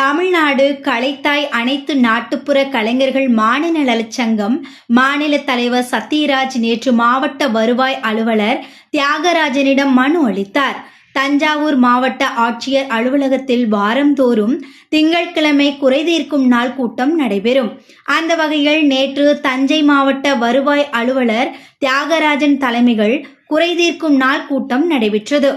தமிழ்நாடு கலைத்தாய் அனைத்து நாட்டுப்புற கலைஞர்கள் மாநில நலச்சங்கம் மாநில தலைவர் சத்யராஜ் நேற்று மாவட்ட வருவாய் அலுவலர் தியாகராஜனிடம் மனு அளித்தார். தஞ்சாவூர் மாவட்ட ஆட்சியர் அலுவலகத்தில் வாரந்தோறும் திங்கட்கிழமை குறைதீர்க்கும் நாள் கூட்டம் நடைபெறும். அந்த வகையில் நேற்று தஞ்சை மாவட்ட வருவாய் அலுவலர் தியாகராஜன் தலைமைகள் குறைதீர்க்கும் நாள் கூட்டம் நடைபெற்றது.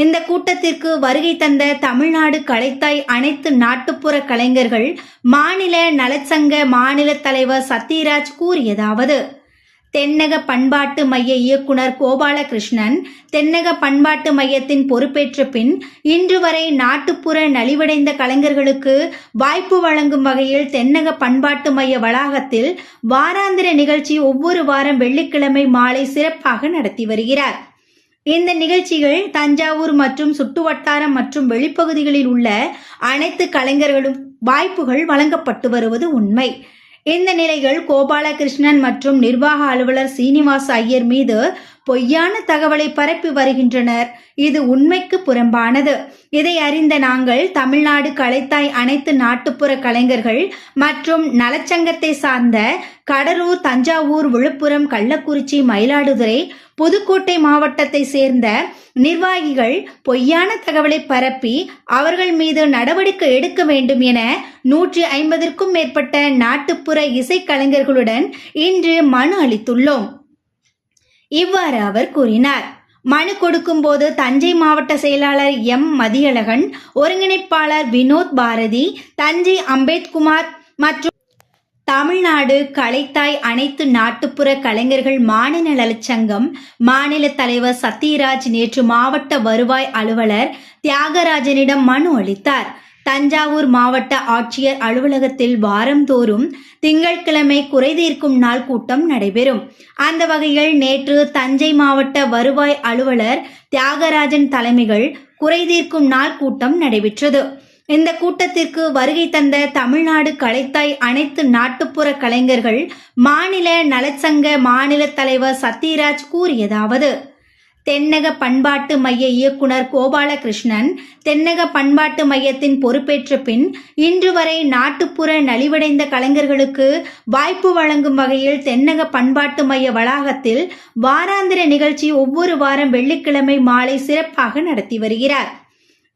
இந்த கூட்டத்திற்கு வருகை தந்த தமிழ்நாடு கலைத்தாய் அனைத்து நாட்டுப்புற கலைஞர்கள் மாநில நலச்சங்க மாநில தலைவர் சத்யராஜ் கூறியதாவது. தென்னக பண்பாட்டு மைய இயக்குனர் கோபாலகிருஷ்ணன் தென்னக பண்பாட்டு மையத்தின் பொறுப்பேற்ற பின் இன்று வரை நாட்டுப்புற நலிவடைந்த கலைஞர்களுக்கு வாய்ப்பு வழங்கும் வகையில் தென்னக பண்பாட்டு மைய வளாகத்தில் வாராந்திர நிகழ்ச்சி ஒவ்வொரு வாரம் வெள்ளிக்கிழமை மாலை சிறப்பாக நடத்தி வருகிறார். இந்த நிகழ்ச்சிகள் தஞ்சாவூர் மற்றும் சுற்றுவட்டாரம் மற்றும் வெளிப்பகுதிகளில் உள்ள அனைத்து கலைஞர்களும் வாய்ப்புகள் வழங்கப்பட்டு வருவது உண்மை. இந்த நிலைகள் கோபாலகிருஷ்ணன் மற்றும் நிர்வாக அலுவலர் சீனிவாஸ் ஐயர் மீது பொய்யான தகவலை பரப்பி வருகின்றனர். இது உண்மைக்கு புறம்பானது. இதை அறிந்த நாங்கள் தமிழ்நாடு கலைத்தாய் அனைத்து நாட்டுப்புற கலைஞர்கள் மற்றும் நலச்சங்கத்தை சார்ந்த கடலூர் தஞ்சாவூர் விழுப்புரம் கள்ளக்குறிச்சி மயிலாடுதுறை புதுக்கோட்டை மாவட்டத்தை சேர்ந்த நிர்வாகிகள் பொய்யான தகவலை பரப்பி அவர்கள் மீது நடவடிக்கை எடுக்க வேண்டும் என நூற்றி ஐம்பதற்கும் மேற்பட்ட நாட்டுப்புற இசைக்கலைஞர்களுடன் இன்று மனு அளித்துள்ளோம். இவ்வாறு அவர் கூறினார். மனு கொடுக்கும்போது தஞ்சை மாவட்ட செயலாளர் எம். மதியழகன் ஒருங்கிணைப்பாளர் வினோத் பாரதி தஞ்சை அம்பேத்குமார் மற்றும் தமிழ்நாடு கலைத்தாய் அனைத்து நாட்டுப்புற கலைஞர்கள் மாநில நலச்சங்கம் மாநில தலைவர் சத்யராஜ் நேற்று மாவட்ட வருவாய் அலுவலர் தியாகராஜனிடம் மனு அளித்தார். தஞ்சாவூர் மாவட்ட ஆட்சியர் அலுவலகத்தில் வாரந்தோறும் திங்கட்கிழமை குறைதீர்க்கும் நாள் கூட்டம் நடைபெறும். அந்த வகையில் நேற்று தஞ்சை மாவட்ட வருவாய் அலுவலர் தியாகராஜன் தலைமைகள் குறைதீர்க்கும் நாள் கூட்டம் நடைபெற்றது. இந்த கூட்டத்திற்கு வருகை தந்த தமிழ்நாடு கலைத்தாய் அனைத்து நாட்டுப்புற கலைஞர்கள் மாநில நலச்சங்க மாநில தலைவர் சத்யராஜ் கூறியதாவது. தென்னக பண்பாட்டு மைய இயக்குனர் கோபாலகிருஷ்ணன் தென்னக பண்பாட்டு மையத்தின் பொறுப்பேற்ற பின் இன்று வரை நாட்டுப்புற நலிவடைந்த கலைஞர்களுக்கு வாய்ப்பு வழங்கும் வகையில் தென்னக பண்பாட்டு மைய வளாகத்தில் வாராந்திர நிகழ்ச்சி ஒவ்வொரு வாரம் வெள்ளிக்கிழமை மாலை சிறப்பாக நடத்தி வருகிறார்.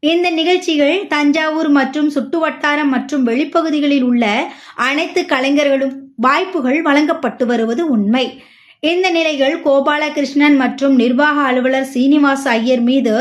இந்த நிகழ்ச்சிகள் தஞ்சாவூர் மற்றும் சுட்டுவட்டாரம் மற்றும் வெளிப்பகுதிகளில் உள்ள அனைத்து கலைஞர்களும் வாய்ப்புகள் வழங்கப்பட்டு வருவது உண்மை. இந்த நிலையில் கோபாலகிருஷ்ணன் மற்றும் நிர்வாக அலுவலர் சீனிவாச ஐயர் மீது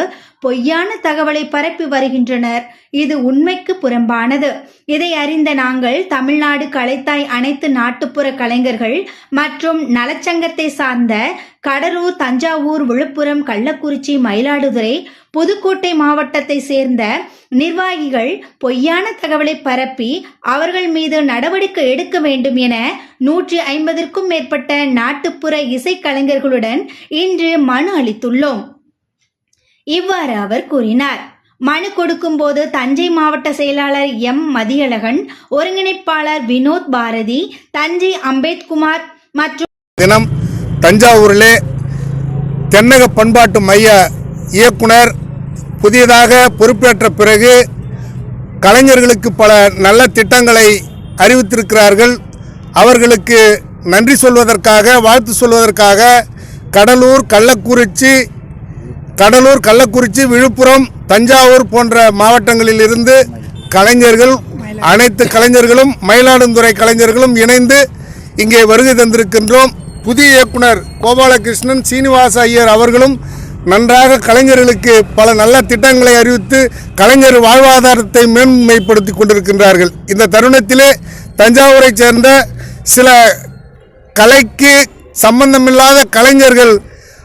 பொய்யான தகவலை பரப்பி வருகின்றனர். இது உண்மைக்கு புறம்பானது. இதை அறிந்த நாங்கள் தமிழ்நாடு கலைத்தாய் அனைத்து நாட்டுப்புற கலைஞர்கள் மற்றும் நலச்சங்கத்தை சார்ந்த கடலூர் தஞ்சாவூர் விழுப்புரம் கள்ளக்குறிச்சி மயிலாடுதுறை புதுக்கோட்டை மாவட்டத்தை சேர்ந்த நிர்வாகிகள் பொய்யான தகவலை பரப்பி அவர்கள் மீது நடவடிக்கை எடுக்க வேண்டும் என நூற்றி ஐம்பதற்கும் மேற்பட்ட நாட்டுப்புற இசைக்கலைஞர்களுடன் இன்று மனு அளித்துள்ளோம். இவ்வாறு அவர் கூறினார். மனு கொடுக்கும்போது தஞ்சை மாவட்ட செயலாளர் எம். மதியழகன் ஒருங்கிணைப்பாளர் வினோத் பாரதி தஞ்சை அம்பேத்குமார் மற்றும் தினம் தஞ்சாவூரிலே தென்னக பண்பாட்டு மைய இயக்குனர் புதியதாக பொறுப்பேற்ற பிறகு கலைஞர்களுக்கு பல நல்ல திட்டங்களை அறிவித்திருக்கிறார்கள். அவர்களுக்கு நன்றி சொல்வதற்காக வாழ்த்து சொல்வதற்காக கடலூர் கள்ளக்குறிச்சி கடலூர் கள்ளக்குறிச்சி விழுப்புரம் தஞ்சாவூர் போன்ற மாவட்டங்களில் இருந்து கலைஞர்கள் அனைத்து கலைஞர்களும் மயிலாடுதுறை கலைஞர்களும் இணைந்து இங்கே வருகை தந்திருக்கின்றோம். புதிய இயக்குனர் கோபாலகிருஷ்ணன் சீனிவாச ஐயர் அவர்களும் நன்றாக கலைஞர்களுக்கு பல நல்ல திட்டங்களை அறிவித்து கலைஞர் வாழ்வாதாரத்தை மேன்மைப்படுத்தி கொண்டிருக்கின்றார்கள். இந்த தருணத்திலே தஞ்சாவூரை சேர்ந்த சில கலைக்கு சம்பந்தமில்லாத கலைஞர்கள்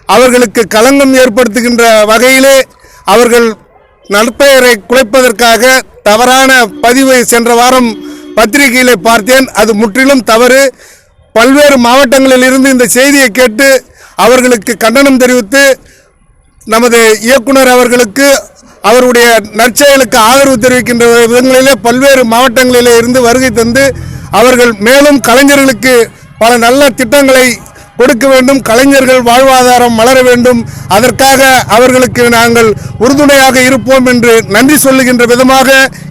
அவர்களுக்கு களங்கம் ஏற்படுத்துகின்ற வகையிலே அவர்கள் நற்பெயரை குலைப்பதற்காக தவறான பதிவை சென்ற வாரம் பத்திரிகையில் பார்த்தேன். அது முற்றிலும் தவறு. பல்வேறு மாவட்டங்களில் இருந்து இந்த செய்தியை கேட்டு அவர்களுக்கு கண்டனம் தெரிவித்து நமது இயக்குனர் அவர்களுக்கு அவருடைய நற்செயலுக்கு ஆதரவு தெரிவிக்கின்ற விதங்களிலே பல்வேறு மாவட்டங்களிலே இருந்து வருகை தந்து அவர்கள் மேலும் கலைஞர்களுக்கு பல நல்ல திட்டங்களை கொடுக்க வேண்டும் கலைஞர்கள் வாழ்வாதாரம் மலர வேண்டும். அதற்காக அவர்களுக்கு நாங்கள் உறுதுணையாக இருப்போம் என்று நன்றி சொல்லுகின்ற விதமாக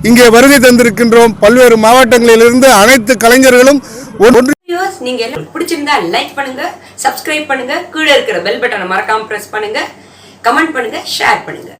இங்கே வருகை தந்திருக்கின்றோம். பல்வேறு மாவட்டங்களிலிருந்து அனைத்து கலைஞர்களும் ஒன்று நீங்க எல்லாம் பிடிச்சிருந்தா லைக் பண்ணுங்க சப்ஸ்கிரைப் பண்ணுங்க கீழே இருக்கிற பெல் பட்டனை மறக்காம பிரஸ் பண்ணுங்க கமெண்ட் பண்ணுங்க ஷேர் பண்ணுங்க.